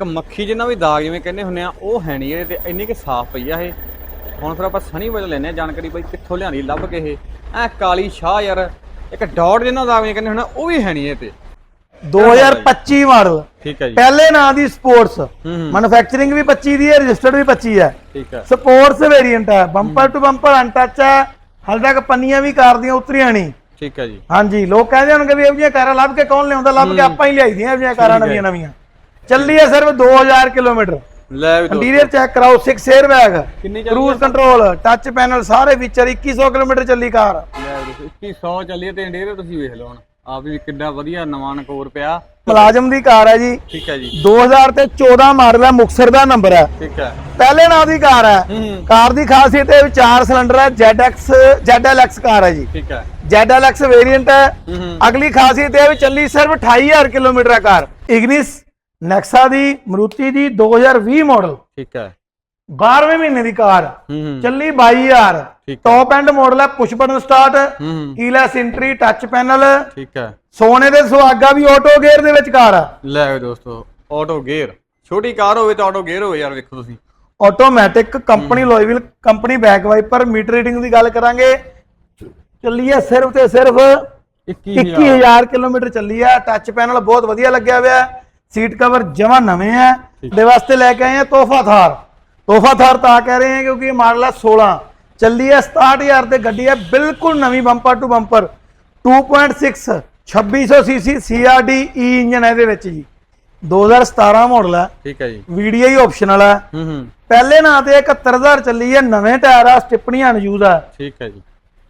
ਇੱਕ ਮੱਖੀ ਜਿੰਨਾ ਵੀ ਦਾਗ ਜਿਵੇਂ ਕਹਿੰਦੇ ਹੁੰਨੇ ਆ ਉਹ ਹੈ ਨਹੀਂ ਇਹਦੇ ਤੇ ਇੰਨੀ ਕਿ ਸਾਫ਼ ਪਈ ਆ ਇਹ। ਹੁਣ ਫਿਰ ਆਪਾਂ ਸਨੀ ਵਜੋਂ ਲੈਨੇ ਆ ਜਾਣਕਾਰੀ ਬਈ ਕਿੱਥੋਂ ਲਿਆਂਦੀ ਲੱਭ ਕੇ ਇਹ। ਐ ਕਾਲੀ ਸ਼ਾਹ ਯਾਰ ਇੱਕ ਡਾਟ ਜਿੰਨਾ ਦਾਗ ਜਿਵੇਂ ਕਹਿੰਦੇ ਹੁੰਨੇ ਉਹ ਵੀ ਹੈ ਨਹੀਂ ਇਹ ਤੇ। 2025 ਮਾਡਲ। ਠੀਕ ਹੈ ਜੀ। ਪਹਿਲੇ ਨਾਂ ਦੀ ਸਪੋਰਟਸ। ਮੈਨੂਫੈਕਚਰਿੰਗ ਵੀ 25 ਦੀ ਹੈ ਰਜਿਸਟਰਡ ਵੀ 25 ਹੈ। ਠੀਕ ਹੈ। ਸਪੋਰਟਸ ਵੇਰੀਐਂਟ ਹੈ। ਬੰਪਰ ਟੂ ਬੰਪਰ ਅਨਟੱਚ ਹੈ। ਹਾਲੇ ਤੱਕ ਪੰਨੀਆਂ ਵੀ ਕਾਰ ਦੀਆਂ ਉਤਰੀਆਂ ਨਹੀਂ। ਠੀਕ ਹੈ ਜੀ। ਹਾਂਜੀ ਲੋਕ ਕਹਿੰਦੇ ਹੋਣਗੇ ਵੀ ਇਹ ਜਿਹੀਆਂ ਕਾਰਾਂ ਲੱਭ ਕੇ ਕੌਣ ਲਿਆਉਂਦਾ? ਲੱਭ ਕੇ ਆਪਾਂ ਹੀ ਲਿਆਈਦੀਆਂ ਇਹ ਜਿਹੀਆਂ ਕਾਰਾਂ। ਨਵੀਆਂ ਨਵੀਆਂ ਚੱਲੀ ਹੈ ਸਿਰਫ 2000 ਕਿਲੋਮੀਟਰ। ਲੈ ਵੀ ਇੰਟੀਰੀਅਰ ਚੈੱਕ ਕਰਾਓ 6 에ਅਰ ਬੈਗ ਕਿੰਨੀ ਚੱਲੀ ਕਰੂਜ਼ ਕੰਟਰੋਲ ਟੱਚ ਪੈਨਲ ਸਾਰੇ ਫੀਚਰ 2100 ਕਿਲੋਮੀਟਰ ਚੱਲੀ ਕਾਰ। ਲੈ ਵੀ ਦੋਸਤੋ 2100 ਚੱਲੀ ਹੈ ਤੇ ਇੰਡੀਰੀਅਰ ਤੁਸੀਂ ਵੇਖ ਲਓ ਹੁਣ। ਆਪ ਵੀ ਕਿੱਡਾ ਵਧੀਆ ਨਵਾਂ ਨਕੋਰ ਪਿਆ। ਮੁਲਾਜ਼ਮ ਦੀ ਕਾਰ ਹੈ ਜੀ। ਠੀਕ ਹੈ ਜੀ। 2000 ਤੇ 14 ਮਾਡਲ ਹੈ ਮੁਕਸਰ ਦਾ ਨੰਬਰ ਹੈ। ਠੀਕ ਹੈ। ਪਹਿਲੇ ਨਾਂ ਦੀ ਕਾਰ ਹੈ। ਕਾਰ ਦੀ ਖਾਸੀਅਤ ਇਹ ਚਾਰ ਸਿਲੰਡਰ ਹੈ ZX ZLX ਕਾਰ ਹੈ ਜੀ। ਠੀਕ ਹੈ। ZLX ਵੇਰੀਐਂਟ ਹੂੰ। ਅਗਲੀ ਖਾਸੀਅਤ ਇਹ ਵੀ ਚੱਲੀ ਸਿਰਫ 28000 ਕਿਲੋਮੀਟਰ ਹੈ ਕਾਰ। ਇਗਨਿਸ ਨੈਕਸਾ ਦੀ ਮਰੂਤੀ ਦੀ 2020 ਮਾਡਲ ਠੀਕ ਹੈ। 12ਵੇਂ ਮਹੀਨੇ ਦੀ ਕਾਰ। ਚੱਲੀ 22000 ਠੀਕ ਹੈ। ਟੌਪ ਐਂਡ ਮਾਡਲ ਹੈ push button start keyless entry touch panel ਠੀਕ ਹੈ। ਸੋਨੇ ਦੇ ਸੁਹਾਗਾ ਵੀ ਆਟੋ ਗੇਅਰ ਦੇ ਵਿੱਚ ਕਾਰ ਆ। ਲੈ ਦੋਸਤੋ ਆਟੋ ਗੇਅਰ ਛੋਟੀ ਕਾਰ ਹੋਵੇ ਤਾਂ ਆਟੋ ਗੇਅਰ ਹੋਵੇ ਯਾਰ ਵੇਖੋ ਤੁਸੀਂ। Automatic company ਲੋਇਵਿਲ company back wiper meter reading ਦੀ ਗੱਲ ਕਰਾਂਗੇ। ਚੱਲੀ ਹੈ ਸਿਰਫ ਤੇ ਸਿਰਫ 21000 21000 ਕਿਲੋਮੀਟਰ ਚੱਲੀ ਹੈ। ਟੱਚ ਪੈਨਲ ਬਹੁਤ ਵਧੀਆ ਲੱਗਿਆ ਹੋਇਆ ਹੈ। ਸੀਟ ਕਵਰ ਜਮਾ ਨਵੇਂ ਹੈ ਦੇ ਵਾਸਤੇ ਲੈ ਕੇ ਆਏ ਹਾਂ ਤੋਹਫਾ ਥਾਰ। ਤੋਹਫਾ ਥਾਰ ਤਾਂ ਕਹਿ ਰਹੇ ਹਾਂ ਕਿਉਂਕਿ ਇਹ ਮਾਡਲ ਹੈ 16 ਚੱਲੀ ਹੈ 67000 ਤੇ ਗੱਡੀ ਹੈ ਬਿਲਕੁਲ ਨਵੀਂ bumper to bumper. 2.6 2600 CC CRDi engine ਹੈ ਇਹਦੇ ਵਿੱਚ ਜੀ। 2017 ਮਾਡਲ ਹੈ ਠੀਕ ਹੈ ਜੀ। ਵੀਡੀਆਈ ਆਪਸ਼ਨਲ ਹੈ ਹੂੰ ਹੂੰ। ਪਹਿਲੇ ਨਾਂ ਤੇ 71000 ਚੱਲੀ ਹੈ ਨਵੇਂ ਟਾਇਰ ਆ ਸਟਿਪਣੀਆਂ ਯੂਜ਼ ਆ। ਠੀਕ ਹੈ ਜੀ।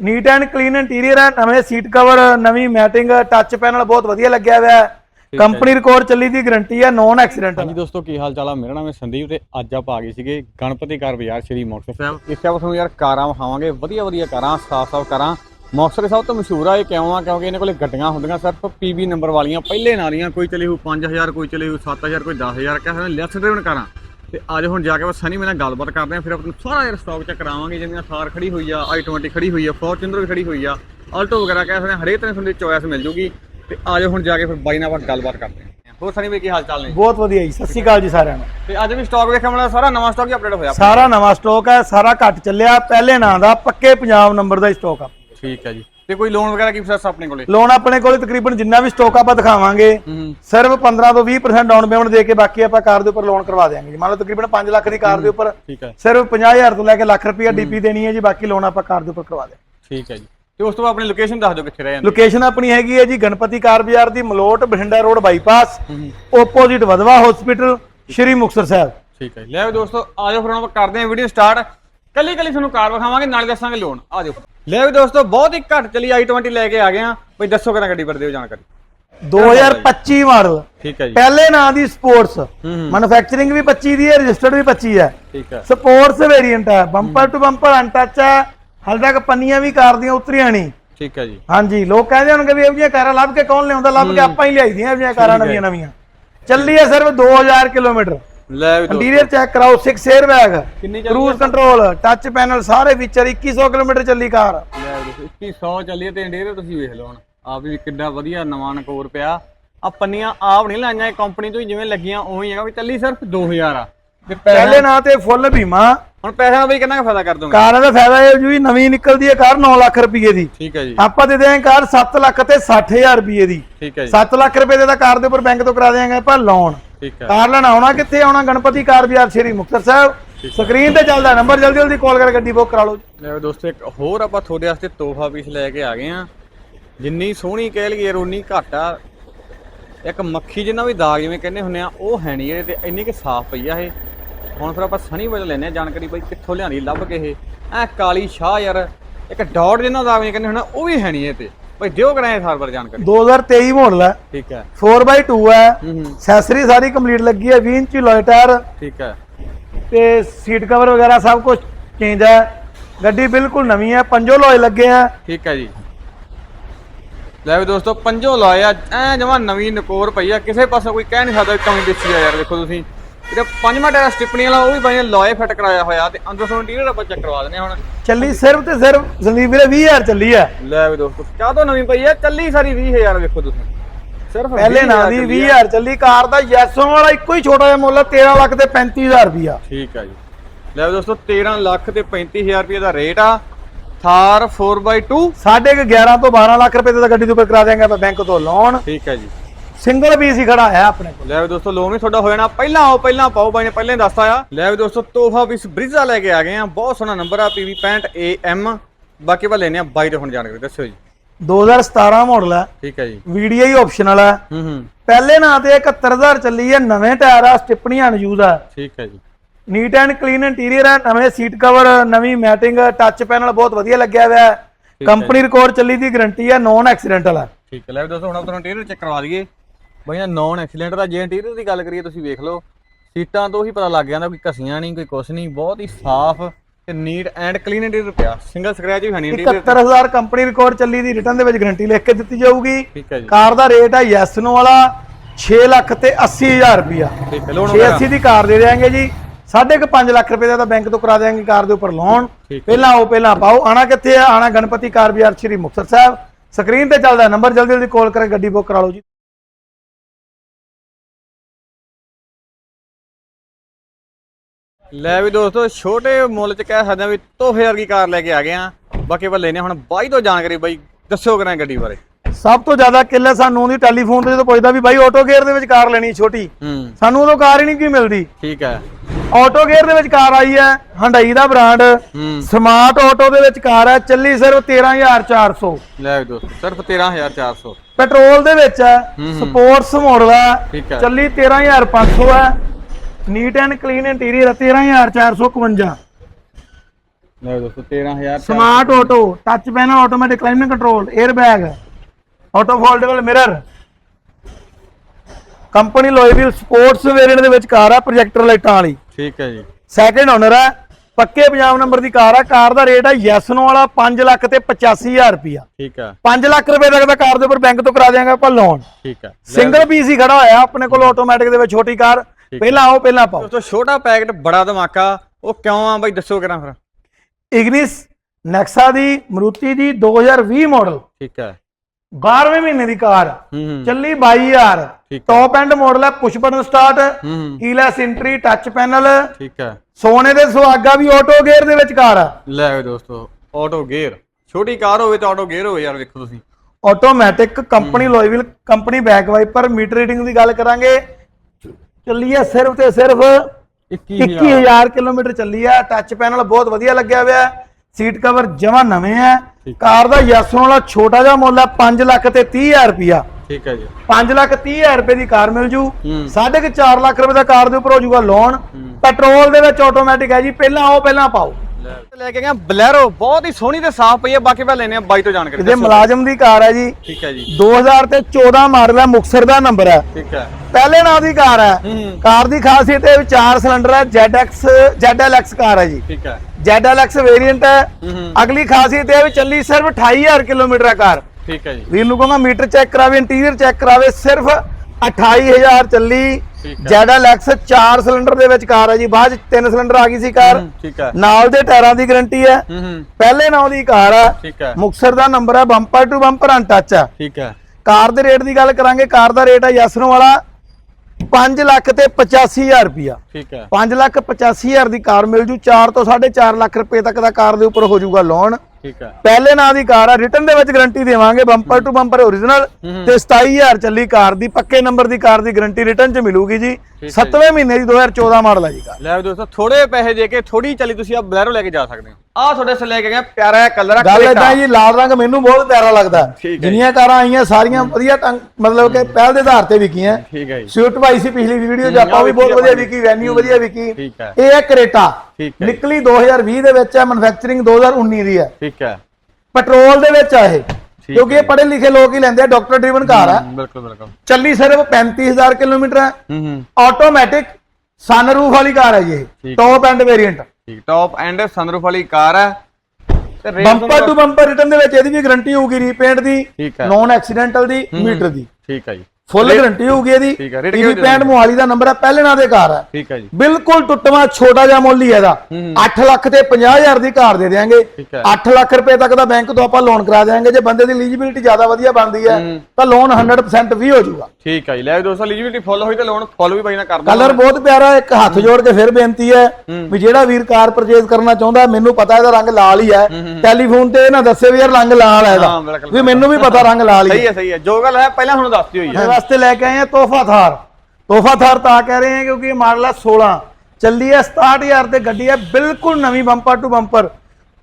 ਨੀਟ ਐਂਡ ਕਲੀਨ ਇੰਟੀਰੀਅਰ ਹੈ ਨਵੇਂ ਸੀਟ ਕਵਰ ਨਵੀਂ ਮੈਟਿੰਗ ਟੱਚ ਪੈਨਲ ਬਹੁਤ ਵਧੀਆ ਲੱਗਿਆ ਹੋਇਆ। ਹੈ ਕੰਪਨੀ ਰਿਕਾਰਡ ਚੱਲੀ ਦੀ ਗਾਰੰਟੀ ਹੈ ਨੋਨ ਐਕਸੀਡੈਂਟਲ ਹਾਂਜੀ ਦੋਸਤੋ ਕੀ ਹਾਲ ਚਾਲ ਆ? ਮੇਰਾ ਨਾਮ ਹੈ ਸੰਦੀਪ ਤੇ ਅੱਜ ਆਪਾਂ ਆ ਗਏ ਸੀਗੇ ਗਣਪਤੀ ਕਾਰ ਬਾਜ਼ਾਰ ਸ਼੍ਰੀ ਮੁਕਤਸਰ। ਸਾਹਿਬ ਇੱਥੇ ਆਪਾਂ ਤੁਹਾਨੂੰ ਯਾਰ ਕਾਰਾਂ ਵਿਖਾਵਾਂਗੇ ਵਧੀਆ ਵਧੀਆ ਕਾਰਾਂ ਸਾਫ਼-ਸਾਫ਼ ਕਾਰਾਂ। ਮੁਕਤਸਰ ਦੇ ਸਭ ਤੋਂ ਮਸ਼ਹੂਰ ਆ ਇਹ ਕਿਉਂ ਆ? ਕਿਉਂਕਿ ਇਹਨਾਂ ਕੋਲੇ ਗੱਡੀਆਂ ਹੁੰਦੀਆਂ ਸਿਰਫ ਪੀਬੀ ਨੰਬਰ ਵਾਲੀਆਂ ਪਹਿਲੇ ਨਾਲੀਆਂ ਕੋਈ ਚਲੇ ਹੋ 5000 ਕੋਈ ਚਲੇ ਹੋ 7000 ਕੋਈ 10000 ਕਹਿੰਦੇ ਨੇ ਲੈਸ ਡਰਾਈਵਨ ਕਾਰਾਂ। ਤੇ ਅੱਜ ਹੁਣ ਜਾ ਕੇ ਆਪਾਂ ਸਨੀ ਮੇਰੇ ਨਾਲ ਗੱਲਬਾਤ ਕਰਦੇ ਆ ਫਿਰ ਆਪਾਂ ਨੂੰ ਸਾਰਾ ਯਾਰ ਸਟਾਕ ਚੈੱਕ ਕਰਾਵਾਂਗੇ ਜਿਵੇਂ ਥਾਰ ਖੜੀ ਹੋਈ ਆ i20 ਖੜੀ ਹੋਈ ਆ ਫੋਰਚੂਨਰ ਵੀ ਖੜੀ ਹੋਈ ਆ ਆਲਟੋ ਵਗੈਰਾ ਕਹਿੰਦੇ ਨੇ ਹਰੇਕ ਤਰ੍ਹਾਂ ਦੀ ਚੋਇਸ ਮਿਲ ਜੂਗੀ। ਤੇ ਆਜੋ ਹੁਣ ਜਾ ਕੇ ਫਿਰ ਬਾਈ ਨਾਲ ਆਪਾਂ ਗੱਲਬਾਤ ਕਰਦੇ ਹਾਂ। ਹੋਰ ਸਨੀ ਵੀ ਕੀ ਹਾਲ ਚਾਲ ਨੇ? ਬਹੁਤ ਵਧੀਆ ਜੀ ਸਤਿ ਸ਼੍ਰੀ ਅਕਾਲ ਜੀ ਸਾਰਿਆਂ ਨੂੰ। ਤੇ ਅੱਜ ਵੀ ਸਟਾਕ ਵੇਖਿਆ ਮਿਲਿਆ ਸਾਰਾ ਨਵਾਂ ਸਟਾਕ ਹੀ ਅਪਡੇਟ ਹੋਇਆ ਸਾਰਾ ਨਵਾਂ ਸਟਾਕ ਹੈ ਸਾਰਾ ਘੱਟ ਚੱਲਿਆ। ਪਹਿਲੇ ਨਾਂ ਦਾ ਪੱਕੇ ਪੰਜਾਬ ਨੰਬਰ ਦਾ ਸਟਾਕ ਆ। ਠੀਕ ਹੈ ਜੀ। ਤੇ ਕੋਈ ਲੋਨ ਵਗੈਰਾ ਕੀ ਪ੍ਰੋਸੈਸ ਆਪਣੇ ਕੋਲੇ? ਲੋਨ ਆਪਣੇ ਕੋਲੇ ਤਕਰੀਬਨ ਜਿੰਨਾ ਵੀ ਸਟਾਕ ਆਪਾਂ ਦਿਖਾਵਾਂਗੇ ਸਿਰਫ 15 ਤੋਂ 20% ਡਾਊਨ ਪੇਮੈਂਟ ਦੇ ਕੇ ਬਾਕੀ ਆਪਾਂ ਕਾਰ ਦੇ ਉੱਪਰ ਲੋਨ ਕਰਵਾ ਦਿਆਂਗੇ ਜੀ। ਮੰਨ ਲਓ ਤਕਰੀਬਨ 5 ਲੱਖ ਦੀ ਕਾਰ ਦੇ ਉੱਪਰ ਸਿਰਫ 50000 ਤੋਂ ਲੈ ਕੇ ਲੱਖ ਰੁਪਈਆ ਡੀਪੀ ਦੇਣੀ ਹੈ ਜੀ ਬਾਕੀ ਲੋਨ ਆਪਾਂ ਕਾਰ ਦੇ ਉੱਪਰ ਕਰਵਾ ਦਿਆਂਗੇ। ਠੀਕ ਹੈ ਜੀ। ਤੇ ਉਸ ਤੋਂ ਬਾਅਦ ਆਪਣੀ ਲੋਕੇਸ਼ਨ ਦੱਸ ਦਿਓ ਕਿੱਥੇ ਰਹਿ ਜਾਂਦੇ। ਲੋਕੇਸ਼ਨ ਆਪਣੀ ਹੈਗੀ ਹੈ ਜੀ ਗਣਪਤੀ ਕਾਰ ਬਾਜ਼ਾਰ ਦੀ ਮਲੋਟ ਬਠਿੰਡਾ ਰੋਡ ਬਾਈਪਾਸ ਹੂੰ ਓਪੋਜ਼ਿਟ ਵਦਵਾ ਹਸਪੀਟਲ ਸ਼੍ਰੀ ਮੁਕਤਸਰ ਸਾਹਿਬ। ਠੀਕ ਹੈ। ਲੈ ਦੋਸਤੋ ਆਜੋ ਫਿਰ ਹੁਣ ਆਪਾਂ ਕਰਦੇ ਹਾਂ ਵੀਡੀਓ ਸਟਾਰਟ ਕੱਲੀ ਕੱਲੀ ਤੁਹਾਨੂੰ ਕਾਰ ਵਿਖਾਵਾਂਗੇ ਨਾਲੇ ਦੱਸਾਂਗੇ ਲੋਨ ਆਜੋ ਲੈ ਵੀ ਦੋਸਤੋ ਬਹੁਤ ਹੀ ਘੱਟ ਚਲੀ i20 ਲੈ ਕੇ ਆ ਗਏ ਆ ਬਈ ਦੱਸੋ ਕਿਹੜਾ ਗੱਡੀ ਪਰ ਦਿਓ ਜਾਣਕਾਰੀ। 2025 ਮਾਡਲ। ਠੀਕ ਹੈ ਜੀ। ਪਹਿਲੇ ਨਾਂ ਦੀ ਸਪੋਰਟਸ ਹੂੰ ਹੂੰ। ਮੈਨੂਫੈਕਚਰਿੰਗ ਵੀ 25 ਦੀ ਹੈ ਰਜਿਸਟਰਡ ਵੀ 25 ਹੈ। ਠੀਕ ਹੈ। ਸਪੋਰਟਸ ਵੇਰੀਐਂਟ ਹੈ। ਬੰਪਰ ਟੂ ਬੰਪਰ ਅਨਟੱਚ ਹੈ। ਹਾਲੇ ਤੱਕ ਪੰਨੀਆਂ ਵੀ ਕਾਰ ਦੀਆਂ ਉਤਰੀਆਂ ਨਹੀਂ। ਠੀਕ ਹੈ ਜੀ। ਹਾਂਜੀ ਲੋਕ ਕਹਿੰਦੇ ਹੋਣਗੇ ਵੀ ਇਹ ਜਿਹੀਆਂ ਕਾਰਾਂ ਲੱਭ ਕੇ ਕੌਣ ਲਿਆਉਂਦਾ? ਲੱਭ ਕੇ ਆਪਾਂ ਹੀ ਲਿਆਈਦੀਆਂ ਇਹ ਜਿਹੀਆਂ ਕਾਰਾਂ। ਨਵੀਆਂ ਨਵੀਆਂ। ਚੱਲੀ ਹੈ ਸਿਰਫ 2000 ਕਿਲੋਮੀਟਰ। ਲੈ ਵੀ ਦੋਸਤੋ ਇੰਟੀਰੀਅਰ ਚੈੱਕ ਕਰਾਓ 6 air bag cruise control touch panel ਸਾਰੇ ਫੀਚਰ 2100 ਕਿਲੋਮੀਟਰ ਚੱਲੀ ਕਾਰ। ਲੈ ਵੀ ਦੋਸਤੋ 2100 ਚੱਲੀ ਹੈ ਤੇ ਇੰਡੀਰੀਅਰ ਤੁਸੀਂ ਵੇਖ ਲਓ ਹੁਣ। ਆਪ ਵੀ ਵਧੀਆ ਨਵਾਂ ਨਕੋਰ ਪਿਆ। ਆ ਪੰਨੀਆਂ ਆਪ ਨਹੀਂ ਲਾਈਆਂ ਇਹ ਕੰਪਨੀ ਤੋਂ ਹੀ ਜਿਵੇਂ ਲੱਗੀਆਂ ਉਵੇਂ ਹੀ ਹੈਗਾ ਵੀ ਚੱਲੀ ਸਿਰਫ 2000 ਆ। ਪਹਿਲੇ ਨਾਂ ਤੇ ਫੁੱਲ ਬੀਮਾ। ਹੁਣ ਪੈਸਿਆਂ ਦਾ ਬਈ ਕਿੰਨਾ ਫਾਇਦਾ ਕਰ ਦੋਗੇ ਕਾਰ ਦਾ ਫਾਇਦਾ ਇਹ ਜੀ ਨਵੀਂ ਨਿਕਲਦੀ ਹੈ ਕਾਰ 9 ਲੱਖ ਰੁਪਏ ਦੀ। ਠੀਕ ਹੈ ਜੀ। ਆਪਾਂ ਦੇ ਦਿਆਂਗੇ ਕਾਰ 7 ਲੱਖ ਤੇ 60000 ਰੁਪਏ ਦੀ। ਠੀਕ ਹੈ ਜੀ। 7 ਲੱਖ ਰੁਪਏ ਦੇ ਤਾਂ ਕਾਰ ਦੇ ਉੱਪਰ ਬੈਂਕ ਤੋਂ ਕਰਾ ਦੇਾਂਗੇ ਆਪਾਂ ਲੋਨ ਠੀਕ ਹੈ। ਕਾਰ ਲੈਣ ਆਉਣਾ ਕਿੱਥੇ? ਆਉਣਾ ਗਣਪਤੀ ਕਾਰ ਬਾਜ਼ਾਰ ਸ਼੍ਰੀ ਮੁਕਤਸਰ ਸਾਹਿਬ। ਸਕਰੀਨ ਤੇ ਚੱਲਦਾ ਨੰਬਰ ਜਲਦੀ ਜਲਦੀ ਕਾਲ ਕਰ ਗੱਡੀ ਬੁੱਕ ਕਰਾ ਲਓ ਲੈ ਦੋਸਤੋ ਇੱਕ ਹੋਰ ਆਪਾਂ ਤੁਹਾਡੇ ਵਾਸਤੇ ਤੋਹਫਾ ਪੀਸ ਲੈ ਕੇ ਆ ਗਏ ਆ ਜਿੰਨੀ ਸੋਹਣੀ ਕਹਿ ਲਈਏ ਉਨੀ ਘੱਟ ਆ। ਇੱਕ ਮੱਖੀ ਜਿੰਨਾ ਵੀ ਦਾਗ ਜਿਵੇਂ ਕਹਿੰਦੇ ਹੁੰਨੇ ਆ ਉਹ ਹੈ ਨਹੀਂ ਇਹਦੇ ਤੇ ਇੰਨੀ ਕਿ ਸਾਫ਼ ਪਈ ਆ ਇਹ। ਹੁਣ ਫਿਰ ਆਪਾਂ ਸਨੀ ਵਜੋਂ ਲੈਨੇ ਆ ਜਾਣਕਾਰੀ ਬਈ ਕਿੱਥੋਂ ਲਿਆਂਦੀ ਲੱਭ ਕੇ ਇਹ। ਐ ਕਾਲੀ ਸ਼ਾਹ ਯਾਰ ਇੱਕ ਡਾਟ ਜਿੰਨਾ ਦਾਗ ਜਿਵੇਂ ਕਹਿੰਦੇ ਆ, ਉਹ ਵੀ ਹੈ ਨਹੀਂ ਇਹ ਤੇ। ਬਈ ਦਿਓ ਕਰਾਏ ਸਾਰ ਬਾਰੇ ਜਾਣਕਾਰੀ। 2023 ਮਾਡਲ ਹੈ। ਠੀਕ ਹੈ। 4x2 ਹੈ। ਐਕਸੈਸਰੀ ਸਾਰੀ ਕੰਪਲੀਟ ਲੱਗੀ ਹੈ। 20 ਇੰਚੀ ਲੋਏ ਟਾਇਰ ਠੀਕ ਹੈ। ਤੇ ਸੀਟ ਕਵਰ ਵਗੈਰਾ ਸਭ ਕੁਝ ਚੇਂਜ ਹੈ। ਗੱਡੀ ਬਿਲਕੁਲ ਨਵੀਂ ਹੈ। ਪੰਜੋ ਲੋਏ ਲੱਗੇ ਆ ਠੀਕ ਹੈ ਜੀ। ਲੈ ਵੀ ਦੋਸਤੋ ਪੰਜੋ ਲਾਏ ਆ। ਐ ਜਮਾ ਨਵੀਂ ਨਕੋਰ ਪਈ ਆ। ਕਿਸੇ ਪਾਸੋਂ ਕੋਈ ਕਹਿ ਨਹੀਂ ਸਕਦਾ ਕਮੀ ਦਿੱਤੀ ਆ ਯਾਰ ਦੇਖੋ ਤੁਸੀਂ। ਇਹਦਾ ਪੰਜਵਾਂ ਟਾਇਰ ਸਟਿਪਣੀ ਵਾਲਾ ਉਹ ਵੀ ਬਾਈ ਨੇ ਲੋਏ ਫਿੱਟ ਕਰਾਇਆ ਹੋਇਆ ਤੇ ਅੰਦਰ ਤੋਂ ਇੰਟੀਰੀਅਰ ਆਪਾਂ ਚੈੱਕ ਕਰਵਾ ਦਿੰਦੇ ਹਾਂ ਹੁਣ। ਚੱਲੀ ਸਿਰਫ ਤੇ ਸਿਰਫ ਸੰਦੀਪ ਵੀਰੇ 20000 ਚੱਲੀ ਹੈ ਲੈ ਵੀ ਦੋਸਤੋ ਚਾਹ ਤੋਂ ਨਵੀਂ ਪਈ ਆ ਚੱਲੀ ਸਾਰੀ 20000 ਵੇਖੋ ਤੁਸੀਂ। ਸਿਰਫ ਪਹਿਲੇ ਨਾਂ ਦੀ 20000 ਚੱਲੀ ਕਾਰ ਦਾ ਯੈਸੋਂ ਵਾਲਾ ਇੱਕੋ ਹੀ ਛੋਟਾ ਜਿਹਾ ਮੁੱਲ ਆ, 13 ਲੱਖ ਤੇ 35000 ਰੁਪਿਆ ਠੀਕ ਆ ਜੀ। ਲੈ ਵੀ ਦੋਸਤੋ 13 ਲੱਖ ਤੇ 35000 ਰੁਪਏ ਦਾ ਰੇਟ ਆ। ਥਾਰ 4x2 ਸਾਢੇ ਕੁ 11 ਤੋਂ 12 ਲੱਖ ਰੁਪਏ ਤੇ ਤਾਂ ਗੱਡੀ ਦੇ ਉੱਪਰ ਕਰਾ ਦਿਆਂਗੇ ਆਪਾਂ ਬੈਂਕ ਤੋਂ ਲੋਨ ਠੀਕ ਹੈ ਜੀ। ਸਿੰਗਲ ਪੀਸ ਹੀ ਖੜਾ ਹੈ ਆਪਣੇ ਕੋਲ। ਲੈ ਵੀ ਦੋਸਤੋ ਵੀ ਤੁਹਾਡਾ ਹੋ ਜਾਣਾ ਪਹਿਲਾਂ ਆਓ ਪਹਿਲਾਂ ਪਾਓ ਬਾਈ ਨੇ ਪਹਿਲਾਂ ਹੀ ਦੱਸਤਾ ਆ। ਲੈ ਵੀ ਦੋਸਤੋ ਤੋਹਫਾ ਪੀਸ ਬ੍ਰਿਜ਼ਾ ਲੈ ਕੇ ਆ ਗਏ ਆ। ਬਹੁਤ ਸੋਹਣਾ ਨੰਬਰ ਆ PV 65AM ਬਾਕੀ ਆਪਾਂ ਲੈਨੇ ਆ ਬਾਈ ਦੇ ਹੁਣ ਜਾਣਕਾਰੀ ਦੱਸਿਓ ਜੀ। 2017 ਮਾਡਲ ਹੈ। ਠੀਕ ਹੈ ਜੀ। ਵੀਡੀਓ ਹੀ ਆਪਸ਼ਨਲ ਹੈ। ਹੂੰ ਹੂੰ। ਪਹਿਲੇ ਨਾਂ ਤੇ 71000 ਚੱਲੀ ਹੈ ਨਵੇਂ ਟਾਇਰ ਆ ਸਟਿਪਨੀਆਂ ਅਨਯੂਜ਼ ਆ। ਠੀਕ ਹੈ ਜੀ। ਨੀਟ ਐਂਡ ਕਲੀਨ ਇੰਟੀਰੀਅਰ ਹੈ ਨਵੇਂ ਸੀਟ ਕਵਰ ਨਵੀਂ ਮੈਟਿੰਗ ਟੱਚ ਪੈਨਲ ਬਹੁਤ ਵਧੀਆ ਲੱਗਿਆ ਹੋਇਆ ਹੈ। ਕੰਪਨੀ ਰਿਕਾਰਡ ਚੱਲੀ ਦੀ ਗਾਰੰਟੀ ਹੈ ਨੌਨ ਐਕਸੀਡੈਂਟਲ ਹੈ। ਠੀਕ ਹੈ ਲੈ ਵੀ ਦੋਸਤੋ ਹੁਣ ਆਪਾਂ ਇੰਟੀਰੀਅਰ ਚੈੱਕ ਕਰਵਾ ਦਈਏ। ਬਾਈ ਨਾ ਨੌਨ ਐਕਸੀਡੈਂਟ ਦਾ ਜੇ ਇੰਟੀਰੀਅਰ ਦੀ ਗੱਲ ਕਰੀਏ ਤੁਸੀਂ ਵੇਖ ਲਓ ਸੀਟਾਂ ਤੋਂ ਹੀ ਪਤਾ ਲੱਗ ਜਾਂਦਾ ਕੋਈ ਘਸੀਆਂ ਨਹੀਂ ਕੋਈ ਕੁਛ ਨਹੀਂ ਬਹੁਤ ਹੀ ਸਾਫ਼ ਤੇ ਨੀਟ ਐਂਡ ਕਲੀਨ ਇੰਟੀਰੀਅਰ ਪਿਆ ਸਿੰਗਲ ਸਕ੍ਰੈਚ ਵੀ ਹੈ ਨਹੀਂ ਇੰਟੀਰੀਅਰ 71000 ਕੰਪਨੀ ਰਿਕਾਰਡ ਚੱਲੀ ਦੀ ਰਿਟਰਨ ਦੇ ਵਿੱਚ ਗਾਰੰਟੀ ਲਿਖ ਕੇ ਦਿੱਤੀ ਜਾਊਗੀ। ਠੀਕ ਹੈ ਜੀ। ਕਾਰ ਦਾ ਰੇਟ ਹੈ ਯੈਸ ਨੋ ਵਾਲਾ 6 ਲੱਖ ਤੇ 80000 ਰੁਪਿਆ ਠੀਕ ਹੈ ਲੋਨ 680 ਦੀ ਕਾਰ ਦੇ ਦੇਾਂਗੇ ਜੀ ਸਾਢੇ ਕੁ 5 ਲੱਖ ਰੁਪਏ ਦਾ ਤਾਂ ਬੈਂਕ ਤੋਂ ਕਰਾ ਦੇਾਂਗੇ ਕਾਰ ਦੇ ਉੱਪਰ ਲੋਨ। ਪਹਿਲਾਂ ਆਓ ਪਹਿਲਾਂ ਪਾਓ। ਆਣਾ ਕਿੱਥੇ ਆ? ਆਣਾ ਗਣਪਤੀ ਕਾਰ ਬਾਜ਼ਾਰ ਸ਼੍ਰੀ ਮੁਕਤਸਰ ਸਾਹਿਬ। ਸਕਰੀਨ ਤੇ ਚੱਲਦਾ ਨੰਬਰ ਜਲਦੀ ਜਲਦੀ ਕਾਲ ਕਰਕੇ ਗੱਡੀ ਬੁੱਕ ਕਰਾ ਲਓ ਜੀ। ਲੈ ਵੀ ਦੋਸਤੋ ਛੋਟੇ ਮੁੱਲ ਚ ਕਹਿ ਸਕਦੇ ਆ ਵੀ ਤੋਹਫੇ ਵਰਗੀ ਕਾਰ ਲੈ ਕੇ ਆ ਗਏ ਆ ਬਾਕੀ ਆਪਾਂ ਲੈਨੇ ਹੁਣ ਬਾਈ ਤੋਂ ਜਾਣਕਾਰੀ ਬਾਈ ਦੱਸਿਓ ਕਰਾਂ ਗੱਡੀ ਬਾਰੇ। ਸਭ ਤੋਂ ਜ਼ਿਆਦਾ ਕਿੱਲੇ ਸਾਨੂੰ ਉਹਦੀ ਟੈਲੀਫੋਨ ਤੇ ਜਦੋਂ ਪੁੱਛਦਾ ਵੀ ਬਾਈ ਆਟੋ ਗੇਅਰ ਦੇ ਵਿੱਚ ਕਾਰ ਲੈਣੀ ਛੋਟੀ ਸਾਨੂੰ ਉਦੋਂ ਕਾਰ ਹੀ ਨਹੀਂ ਕੀ ਮਿਲਦੀ। ਠੀਕ ਹੈ। ਆਟੋ ਗੇਅਰ ਦੇ ਵਿੱਚ ਕਾਰ ਆਈ ਹੈ ਹੰਡਾਈ ਦਾ ਬ੍ਰਾਂਡ ਸਮਾਰਟ ਆਟੋ ਦੇ ਵਿੱਚ ਕਾਰ ਹੈ ਚੱਲੀ ਸਿਰਫ 13400 ਲੈ ਵੀ ਦੋਸਤੋ ਸਿਰਫ 13400 ਪੈਟਰੋਲ ਦੇ ਵਿੱਚ ਹੈ। ਸਪੋਰਟਸ ਮਾਡਲ ਹੈ ਚੱਲੀ 13500 ਹੈ। ਨੀਟ ਐਂਡ ਕਲੀਨ ਇੰਟੀਰੀਅਰ 13451 ਲੈ ਵੀ ਦੋਸਤੋ 13000 Smart Auto touch panel automatic climate control air bag auto foldable mirror company ਲੋਇਵਿਲ sports variant ਦੇ ਵਿੱਚ ਕਾਰ ਹੈ ਪ੍ਰੋਜੈਕਟਰ ਲਾਈਟਾਂ ਵਾਲੀ। ਠੀਕ ਹੈ ਜੀ। ਸੈਕਿੰਡ ਓਨਰ ਹੈ ਪੱਕੇ ਪੰਜਾਬ ਨੰਬਰ ਦੀ ਕਾਰ ਹੈ ਕਾਰ ਦਾ ਰੇਟ ਹੈ ਯੈਸ ਨੋ ਵਾਲਾ 5 ਲੱਖ ਤੇ 85000 ਰੁਪਿਆ ਠੀਕ ਹੈ 5 ਲੱਖ ਰੁਪਏ ਤੱਕ ਦਾ ਕਾਰ ਦੇ ਉੱਪਰ ਬੈਂਕ ਤੋਂ ਕਰਾ ਦਿਆਂਗੇ ਆਪਾਂ ਲੋਨ ਠੀਕ ਹੈ ਸਿੰਗਲ ਪੀਸ ਹੀ ਖੜਾ ਹੋਇਆ ਆਪਣੇ ਕੋਲ ਆਟੋਮੈਟਿਕ ਦੇ ਵਿੱਚ ਛੋਟੀ ਕਾਰ ਪਹਿਲਾਂ ਆਓ ਪਹਿਲਾਂ ਪਾਓ। ਦੋਸਤੋ ਛੋਟਾ ਪੈਕਟ ਬੜਾ ਧਮਾਕਾ। ਉਹ ਕਿਉਂ ਆ ਬਾਈ? ਦੱਸੋ ਕਰਾਂ ਫਿਰ। ਇਗਨਿਸ ਨੈਕਸਾ ਦੀ ਮਰੂਤੀ ਦੀ 2020 ਮਾਡਲ ਠੀਕ ਹੈ। 12ਵੇਂ ਮਹੀਨੇ ਦੀ ਕਾਰ। ਚੱਲੀ 22000 ਠੀਕ ਹੈ। ਟੌਪ ਐਂਡ ਮਾਡਲ ਹੈ push button start keyless entry touch panel ਠੀਕ ਹੈ। ਸੋਨੇ ਦੇ ਸੁਹਾਗਾ ਵੀ ਆਟੋ ਗੇਅਰ ਦੇ ਵਿੱਚ ਕਾਰ ਆ। ਲੈ ਦੋਸਤੋ ਆਟੋ ਗੇਅਰ ਛੋਟੀ ਕਾਰ ਹੋਵੇ ਤਾਂ ਆਟੋ ਗੇਅਰ ਹੋਵੇ ਯਾਰ ਵੇਖੋ ਤੁਸੀਂ। Automatic company ਲੋਇਵਿਲ company back wiper meter reading ਦੀ ਗੱਲ ਕਰਾਂਗੇ। ਚੱਲੀ ਹੈ ਸਿਰਫ ਤੇ ਸਿਰਫ 21000 21000 ਕਿਲੋਮੀਟਰ ਚੱਲੀ ਹੈ ਟੱਚ ਪੈਨਲ ਬਹੁਤ ਵਧੀਆ ਲੱਗਿਆ ਹੋਇਆ। ਹੈ ਸੀਟ ਕਵਰ ਜਮਾ ਨਵੇਂ ਹੈ। ਕਾਰ ਦਾ ਯੈਸ ਵਾਲਾ ਛੋਟਾ ਜਿਹਾ ਮੁੱਲ ਹੈ 5 ਲੱਖ ਤੇ 30000 ਰੁਪਿਆ ਠੀਕ ਹੈ ਜੀ। 5 ਲੱਖ 30000 ਰੁਪਏ ਦੀ ਕਾਰ ਮਿਲ ਜੂ। ਹੂੰ। ਸਾਢੇ ਕੁ 4 ਲੱਖ ਰੁਪਏ ਦਾ ਕਾਰ ਦੇ ਉੱਪਰ ਹੋ ਜਾਊਗਾ ਲੋਨ ਪੈਟਰੋਲ ਦੇ ਵਿੱਚ ਆਟੋਮੈਟਿਕ ਹੈ ਜੀ। ਪਹਿਲਾਂ ਆਓ ਪਹਿਲਾਂ ਪਾਓ। ਲੈ ਕੇ ਗਿਆ ਬਲੈਰੋ ਬਹੁਤ ਹੀ ਸੋਹਣੀ ਤੇ ਸਾਫ਼ ਪਈ ਹੈ। ਬਾਕੀ ਆਪਾਂ ਲੈਨੇ ਆ ਬਾਈ ਤੋਂ ਜਾਣਕਾਰੀ। ਇਹਦੇ। ਮੁਲਾਜ਼ਮ ਦੀ ਕਾਰ ਹੈ ਜੀ। ਠੀਕ ਹੈ ਜੀ। 2000 ਤੇ 14 ਮਾਡਲ ਹੈ ਮੁਕਸਰ ਦਾ ਨੰਬਰ ਹੈ। ਠੀਕ ਹੈ। ਪਹਿਲੇ ਨਾਂ ਦੀ ਕਾਰ ਹੈ। ਕਾਰ ਦੀ ਖਾਸੀਅਤ ਇਹ ਚਾਰ ਸਿਲੰਡਰ ਹੈ ZX ZLX ਕਾਰ ਹੈ ਜੀ। ਠੀਕ ਹੈ। ZLX ਵੇਰੀਐਂਟ ਹੂੰ। ਅਗਲੀ ਖਾਸੀਅਤ ਇਹ ਵੀ ਚੱਲੀ ਸਿਰਫ 28000 ਕਿਲੋਮੀਟਰ ਹੈ ਕਾਰ। ਠੀਕ ਹੈ ਜੀ। ਵੀਰ ਨੂੰ ਕਹਾਂਗਾ ਮੀਟਰ ਚੈੱਕ ਕਰਾਵੇ ਇੰਟੀਰੀਅਰ ਚੈੱਕ ਕਰਾਵੇ ਸਿਰਫ 28000 ਚੱਲੀ। ਠੀਕ ZLX 4 ਸਿਲੰਡਰ ਦੇ ਵਿੱਚ ਕਾਰ ਹੈ ਜੀ ਬਾਅਦ ਚ 3 ਸਿਲੰਡਰ ਆ ਗਈ ਸੀ ਕਾਰ। ਠੀਕ ਹੈ। ਨਾਲ ਦੇ ਟਾਇਰਾਂ ਦੀ ਗਾਰੰਟੀ ਹੈ। ਪਹਿਲੇ ਨਾਂ ਦੀ ਕਾਰ ਹੈ। ਠੀਕ ਹੈ। ਮੁਕਸਰ ਦਾ ਨੰਬਰ ਹੈ ਬੰਪਰ ਟੂ ਬੰਪਰ ਅਨਟੱਚ ਹੈ। ਠੀਕ ਹੈ। ਕਾਰ ਦੇ ਰੇਟ ਦੀ ਗੱਲ ਕਰਾਂਗੇ ਕਾਰ ਦਾ ਰੇਟ ਹੈ ਯਸਨੋ ਵਾਲਾ 5 ਲੱਖ ਤੇ 85000 ਰੁਪਿਆ ਠੀਕ ਹੈ। 5 ਲੱਖ 85000 ਦੀ ਕਾਰ ਮਿਲ ਜੂ 4 ਤੋਂ 4.5 ਲੱਖ ਰੁਪਏ ਤੱਕ ਦਾ ਕਾਰ ਦੇ ਉੱਪਰ ਹੋ ਜਾਊਗਾ ਲੋਨ ਠੀਕ ਹੈ ਪਹਿਲੇ ਨਾਂ ਦੀ ਕਾਰ ਆ ਰਿਟਰਨ ਦੇ ਵਿੱਚ ਗਾਰੰਟੀ ਦੇਵਾਂਗੇ ਬੰਪਰ ਟੂ ਬੰਪਰ ਹੂੰ। ਤੇ 27000 ਚੱਲੀ ਕਾਰ ਦੀ ਪੱਕੇ ਨੰਬਰ ਦੀ ਕਾਰ ਦੀ ਗਾਰੰਟੀ ਰਿਟਰਨ ਚ ਮਿਲੂਗੀ ਜੀ। ਹੈ 7ਵੇਂ ਮਹੀਨੇ ਦੀ 2014 ਮਾਡਲ ਹੈ ਜੀ ਕਾਰ। ਲੈ ਦੋਸਤੋ ਥੋੜੇ ਪੈਸੇ ਦੇ ਕੇ ਥੋੜੀ ਚੱਲੀ ਤੁਸੀਂ ਆ ਬਲੈਰੋ ਲੈ ਕੇ ਜਾ ਸਕਦੇ ਹੋ। ਆ ਤੁਹਾਡੇ ਸੇ ਲੈ ਕੇ ਗਿਆ ਪਿਆਰਾ ਜਿਹਾ ਕਲਰ ਆ ਗੱਲ। ਇਦਾਂ ਜੀ ਲਾਲ ਰੰਗ ਮੈਨੂੰ ਬਹੁਤ ਪਿਆਰਾ ਲੱਗਦਾ। ਜਿੰਨੀਆਂ ਕਾਰਾਂ ਆਈਆਂ ਸਾਰੀਆਂ ਵਧੀਆ ਮਤਲਬ ਕਿ ਪਹਿਲ ਦੇ ਆਧਾਰ ਤੇ ਵਿਕੀਆਂ। ਠੀਕ ਹੈ ਜੀ। ਸਵਿਫਟ ਪਾਈ ਸੀ ਪਿਛਲੀ ਵੀਡੀਓ 'ਚ ਆਪਾਂ ਵੀ ਬਹੁਤ ਵਧੀਆ ਵਿਕੀ ਵੈਨਿਊ ਵਧੀਆ ਵਿਕੀ। ਇਹ ਹੈ ਕਰੇਟਾ ਠੀਕ ਹੈ ਨਿਕਲੀ 2020 ਦੇ ਵਿੱਚ ਹੈ ਮੈਨੂਫੈਕਚਰਿੰਗ 2019 ਦੀ ਹੈ। ਠੀਕ ਹੈ। ਪੈਟਰੋਲ ਦੇ ਵਿੱਚ ਆ ਇਹ ਕਿਉਂਕਿ ਇਹ ਪੜ੍ਹੇ ਲਿਖੇ ਲੋਕ ਹੀ ਲੈਂਦੇ ਆ ਡਾਕਟਰ ਡਰਾਈਵਨ ਕਾਰ ਹੂੰ, ਬਿਲਕੁਲ ਬਿਲਕੁਲ। ਚੱਲੀ ਸਿਰਫ 35000 ਕਿਲੋਮੀਟਰ ਹੈ। ਹੂੰ ਹੂੰ। ਆਟੋਮੈਟਿਕ ਸਨਰੂਫ ਵਾਲੀ ਕਾਰ ਹੈ ਇਹ। ਟੌਪ ਐਂਡ ਵੇਰੀਐਂਟ ਠੀਕ ਟੌਪ ਐਂਡ ਸਨਰੂਫ ਵਾਲੀ ਕਾਰ ਹੈ। ਬੰਪਰ ਟੂ ਬੰਪਰ ਰਿਟਰਨ ਦੇ ਵਿੱਚ ਇਹਦੀ ਵੀ ਗਾਰੰਟੀ ਹੋਊਗੀ ਰੀਪੇਂਟ ਦੀ ਨੌਨ ਐਕਸੀਡੈਂਟਲ ਦੀ ਮੀਟਰ ਦੀ। ਠੀਕ ਹੈ ਜੀ। ਫੁੱਲ ਗਾਰੰਟੀ ਹੋਊਗੀ ਇਹਦੀ। ਟੀਵੀ ਕਿਹੋ ਜਿਹਾ ਪੈਂਟ ਮੋਹਾਲੀ ਦਾ ਨੰਬਰ ਹੈ ਪਹਿਲੇ ਨਾਂ ਦੇ ਕਾਰ ਹੈ। ਠੀਕ ਹੈ ਜੀ। ਬਿਲਕੁਲ ਟੁੱਟਵਾ ਛੋਟਾ ਜਿਹਾ ਮੁੱਲ ਹੀ ਇਹਦਾ। 8 ਲੱਖ ਤੇ 50000 ਦੀ ਕਾਰ ਦੇ ਹੈ। 8 ਲੱਖ ਰੁਪਏ ਤੱਕ ਦਾ ਬੈਂਕ ਤੋਂ ਆਪਾਂ ਲੋਨ ਕਰਾ ਦੇਾਂਗੇ ਜੇ ਬੰਦੇ ਦੀ ਐਲੀਜੀਬਿਲਟੀ ਜ਼ਿਆਦਾ ਵਧੀਆ ਬਣਦੀ ਹੈ ਤਾਂ ਲੋਨ 100% ਵੀ ਹੋ ਜਾਊਗਾ। ਠੀਕ ਹੈ ਜੀ। ਲੈ ਦੋਸਤੋ ਐਲੀਜੀਬਿਲਟੀ ਫੁੱਲ ਹੋਈ ਤੇ ਲੋਨ ਫੁੱਲ ਵੀ ਬਾਈ ਨਾਲ ਕਰ ਕਲਰ ਬਹੁਤ ਪਿਆਰਾ ਇੱਕ ਹੱਥ ਜੋੜ ਕੇ ਫਿਰ ਬੇਨਤੀ ਹੈ ਵੀ ਜਿਹੜਾ ਵੀਰ ਕਾਰ ਪਰਚੇਜ਼ ਕਰਨਾ ਚਾਹੁੰਦਾ ਮੈਨੂੰ ਪਤਾ ਇਹਦਾ ਰੰਗ ਲਾਲ ਹੀ ਹੈ। ਟੈਲੀਫੋਨ ਤੇ ਇਹ ਨਾ ਦੱਸੇ ਵੀ ਯਾਰ ਰੰਗ ਲਾਲ ਹੈ ਇਹਦਾ। ਵੀ ਮੈਨੂੰ ਵੀ ਪਤਾ ਰੰਗ ਲਾਲ ਹੀ ਸਹੀ ਹੈ। ਸਹੀ ਹੈ। ਜੋ ਗੱਲ ਹੈ ਪਹਿਲਾਂ ਹੁਣ ਦੱਸਤੀ ਹੋਈ ਹੈ ਵਾਸਤੇ ਲੈ ਕੇ ਆਏ ਆ ਤੋਹਫਾ ਥਾਰ। ਤੋਹਫਾ ਥਾਰ ਤਾਂ ਕਹਿ ਰਹੇ ਹਾਂ ਕਿਉਂਕਿ ਇਹ ਮਾਡਲ ਹੈ 16 ਚੱਲੀ ਹੈ 67000 ਤੇ ਗੱਡੀ ਹੈ ਬਿਲਕੁਲ ਨਵੀਂ bumper to bumper.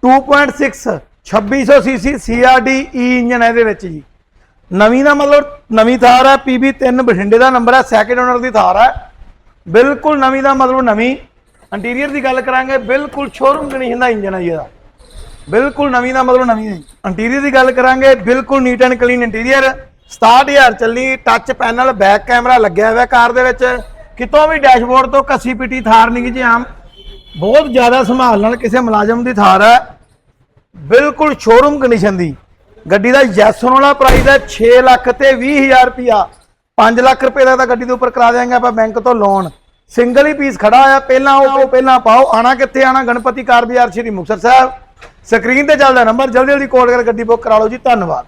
2.6 2600 CC CRD E engine ਹੈ ਇਹਦੇ ਵਿੱਚ ਜੀ। ਨਵੀਂ ਦਾ ਮਤਲਬ ਨਵੀਂ ਥਾਰ ਹੈ PB3 ਬਠਿੰਡੇ ਦਾ ਨੰਬਰ ਹੈ ਸੈਕਿੰਡ ਓਨਰ ਦੀ ਥਾਰ ਹੈ ਬਿਲਕੁਲ ਨਵੀਂ ਦਾ ਮਤਲਬ ਨਵੀਂ। ਇੰਟੀਰੀਅਰ ਦੀ ਗੱਲ ਕਰਾਂਗੇ, ਬਿਲਕੁਲ ਸ਼ੋਰੂਮ ਕੰਡੀਸ਼ਨ ਦਾ ਇੰਜਨ ਹੈ ਇਹਦਾ। ਬਿਲਕੁਲ ਨਵੀਂ ਦਾ ਮਤਲਬ ਨਵੀਂ ਹੈ ਇੰਟੀਰੀਅਰ ਦੀ ਗੱਲ ਕਰਾਂਗੇ, ਬਿਲਕੁਲ ਨੀਟ ਐਂਡ ਕਲੀਨ ਇੰਟੀਰੀਅਰ 67000 ਚੱਲੀ ਟੱਚ ਪੈਨਲ ਬੈਕ ਕੈਮਰਾ ਲੱਗਿਆ ਹੋਇਆ ਕਾਰ ਦੇ ਵਿੱਚ। ਕਿਤੋਂ ਵੀ ਡੈਸ਼ਬੋਰਡ ਤੋਂ ਕੱਸੀ ਪਿੱਟੀ ਥਾਰ ਨਹੀਂ ਜੀ ਆਮ। ਬਹੁਤ ਜ਼ਿਆਦਾ ਸੰਭਾਲ ਨਾਲ ਕਿਸੇ ਮੁਲਾਜ਼ਮ ਦੀ ਥਾਰ ਹੈ। ਬਿਲਕੁਲ ਸ਼ੋਰੂਮ ਕੰਡੀਸ਼ਨ ਦੀ। ਗੱਡੀ ਦਾ ਜੈਸਨ ਵਾਲਾ ਪ੍ਰਾਈਸ ਹੈ 6 ਲੱਖ ਤੇ 20000 ਰੁਪਿਆ 5 ਲੱਖ ਰੁਪਏ ਦਾ ਤਾਂ ਗੱਡੀ ਦੇ ਉੱਪਰ ਕਰਾ ਦਿਆਂਗੇ ਆਪਾਂ ਬੈਂਕ ਤੋਂ ਲੋਨ ਸਿੰਗਲ ਹੀ ਪੀਸ ਖੜਾ ਹੋਇਆ, ਪਹਿਲਾਂ ਉਹ ਪਹਿਲਾਂ ਪਾਓ। ਆਣਾ ਕਿੱਥੇ ਆਣਾ ਗਣਪਤੀ ਕਾਰ ਬਾਜ਼ਾਰ ਸ਼੍ਰੀ ਮੁਕਤਸਰ ਸਾਹਿਬ। ਸਕਰੀਨ ਤੇ ਚੱਲਦਾ ਨੰਬਰ ਜਲਦੀ ਜਲਦੀ ਕਾਲ ਕਰ ਗੱਡੀ ਬੁੱਕ ਕਰਾ ਲਓ ਜੀ, ਧੰਨਵਾਦ।